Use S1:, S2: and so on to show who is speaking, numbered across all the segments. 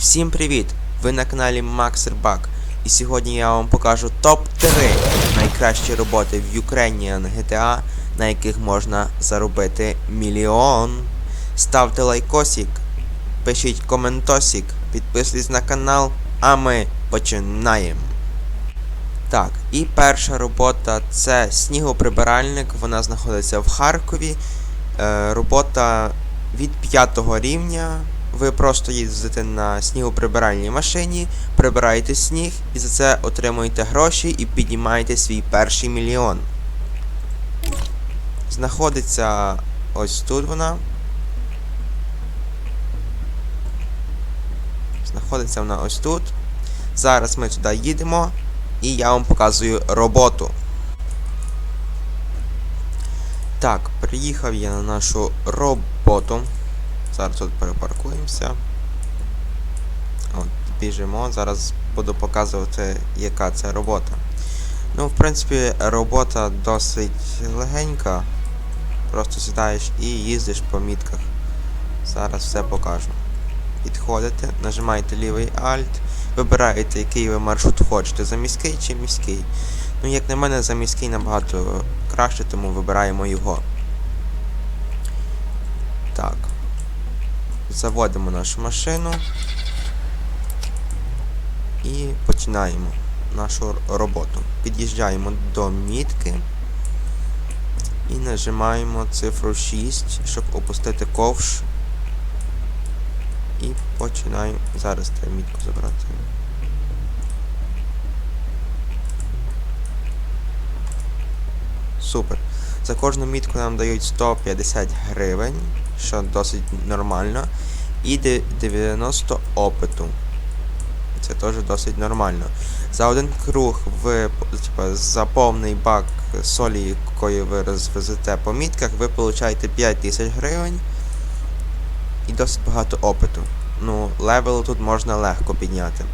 S1: Всім привіт! Ви на каналі Maxerbug і сьогодні я вам покажу топ-3 найкращі роботи в Ukrainian GTA, на яких можна заробити мільйон. Ставте лайкосик, пишіть коментосик, підписуйтесь на канал, а ми починаємо. Так, і перша робота це снігоприбиральник. Вона знаходиться в Харкові. Е, робота від 5 рівня. Ви просто їздите на снігоприбиральній машині, прибираєте сніг і за це отримуєте гроші і піднімаєте свій перший мільйон. Знаходиться ось тут вона. Знаходиться вона ось тут. Зараз ми туди їдемо і я вам показую роботу. Так, приїхав я на нашу роботу. Зараз тут перепаркуємося. От, біжимо. Зараз буду показувати, яка це робота. Ну, в принципі, робота досить легенька. Просто сідаєш і їздиш по мітках. Зараз все покажу. Підходите, нажимаєте лівий Alt, вибираєте, який ви маршрут хочете, за міський чи міський. Ну, як на мене, за міський набагато краще, тому вибираємо його. Так. Заводимо нашу машину і починаємо нашу роботу. Під'їжджаємо до мітки і нажимаємо цифру 6, щоб опустити ковш. І починаємо. Зараз треба мітку забрати. Супер. За кожну мітку нам дають 150 гривень, що досить нормально. І 90 опиту. Це теж досить нормально. За один круг ви типа, за повний бак солі, якою ви розвезете по мітках, ви получаєте 5000 гривень і досить багато опиту. Ну, левел тут можна легко підняти.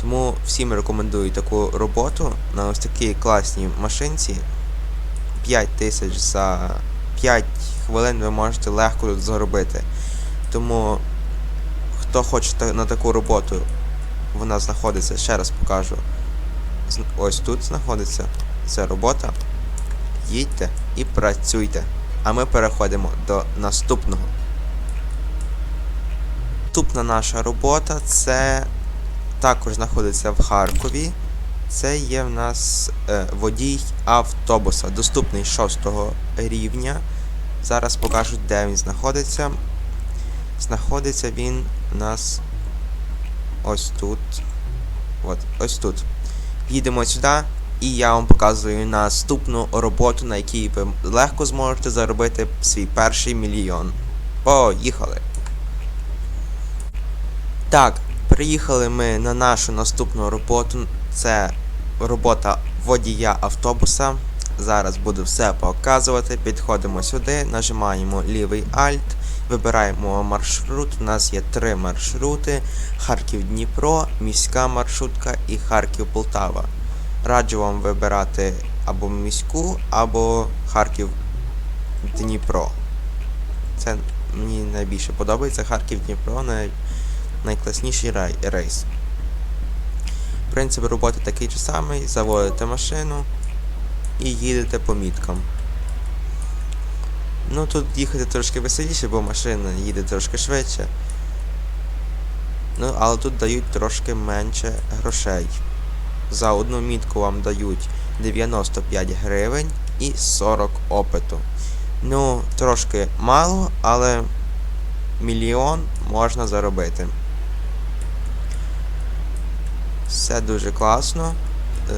S1: Тому всім рекомендую таку роботу на ось такій класній машинці. 5 тисяч за 5 хвилин ви можете легко тут заробити. Тому хто хоче на таку роботу, вона знаходиться, ще раз покажу. Ось тут знаходиться ця робота. Їдьте і працюйте. А ми переходимо до наступного. Наступна наша робота це також знаходиться в Харкові. Це є в нас е, водій автобуса, доступний 6 рівня. Зараз покажу, де він знаходиться. Знаходиться він у нас ось тут. От, ось тут. Їдемо сюди, і я вам показую наступну роботу, на якій ви легко зможете заробити свій перший мільйон. Поїхали! Так, приїхали ми на нашу наступну роботу. Це робота водія автобуса. Зараз буду все показувати. Підходимо сюди, нажимаємо лівий Alt, вибираємо маршрут. У нас є три маршрути: Харків-Дніпро, міська маршрутка і Харків-Полтава. Раджу вам вибирати або міську, або Харків-Дніпро. Це мені найбільше подобається. Харків-Дніпро най... найкласніший рей... рейс. Принцип роботи такий же самий. Заводите машину і їдете по міткам. Ну тут їхати трошки веселіше, бо машина їде трошки швидше. Ну, але тут дають трошки менше грошей. За одну мітку вам дають 95 гривень і 40 опиту. Ну, трошки мало, але мільйон можна заробити. Все дуже класно. Е,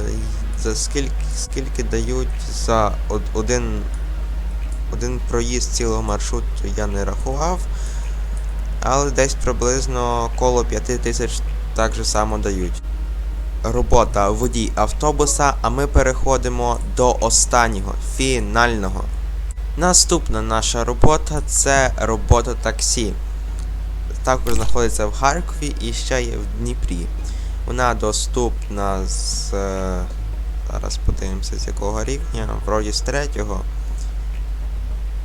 S1: За скільки, скільки дають за один, один проїзд цілого маршруту я не рахував. Але десь приблизно коло 5 тисяч так же само дають. Робота водій автобуса, а ми переходимо до останнього, фінального. Наступна наша робота це робота таксі. Також знаходиться в Харкові і ще є в Дніпрі. Вона доступна з. е, Зараз подивимося з якого рівня. Вроді з третього.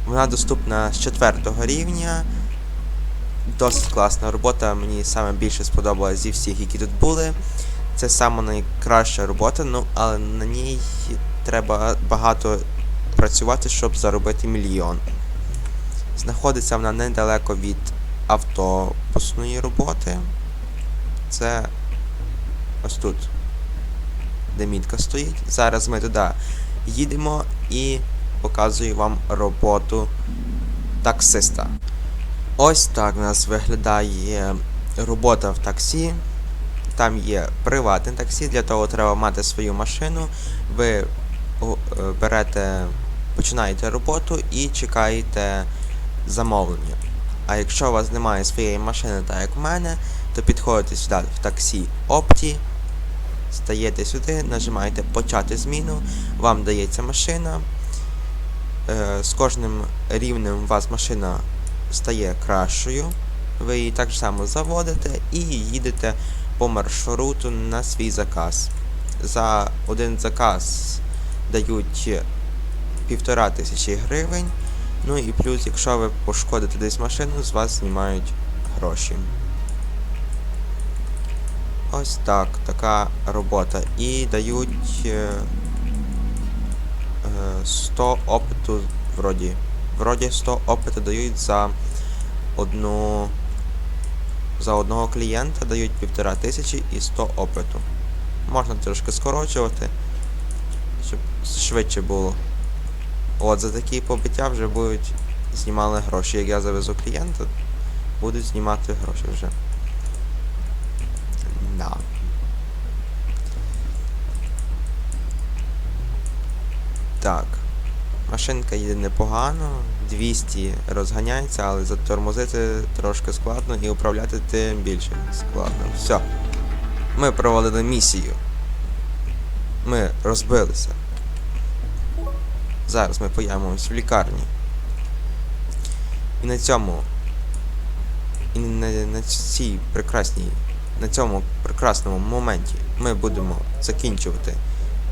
S1: Вона доступна з четвертого рівня. досить класна робота. Мені саме більше сподобалась зі всіх, які тут були. Це саме найкраща робота, ну але на ній треба багато працювати, щоб заробити мільйон. Знаходиться вона недалеко від автобусної роботи. Це ось тут, де мітка стоїть. Зараз ми туди їдемо і показую вам роботу таксиста. Ось так у нас виглядає робота в таксі. Там є приватне таксі, для того треба мати свою машину. Ви е, берете, починаєте роботу і чекаєте замовлення. А якщо у вас немає своєї машини, так як в мене, то підходите сюди в таксі Опті, стаєте сюди, нажимаєте почати зміну, вам дається машина. Е, з кожним рівнем у вас машина стає кращою. Ви її так само заводите і їдете по маршруту на свій заказ. За один заказ дають півтора тисячі гривень. Ну і плюс, якщо ви пошкодите десь машину, з вас знімають гроші. Ось так, така робота. І дають е, е, 100 опиту, вроді. Вроді 100 опиту дають за одну. За одного клієнта дають півтора тисячі і 100 опиту. Можна трошки скорочувати, щоб швидше було. От за такі побиття вже будуть знімали гроші. Як я завезу клієнта, будуть знімати гроші вже. Так. Машинка їде непогано, 200 розганяється, але затормозити трошки складно і управляти тим більше складно. Все. Ми провалили місію. Ми розбилися. Зараз ми появимось в лікарні. І на цьому. І на, на цій прекрасній. На цьому прекрасному моменті ми будемо закінчувати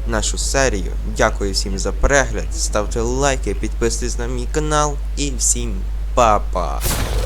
S1: нашу серію. Дякую всім за перегляд. Ставте лайки, підписуйтесь на мій канал і всім па-па!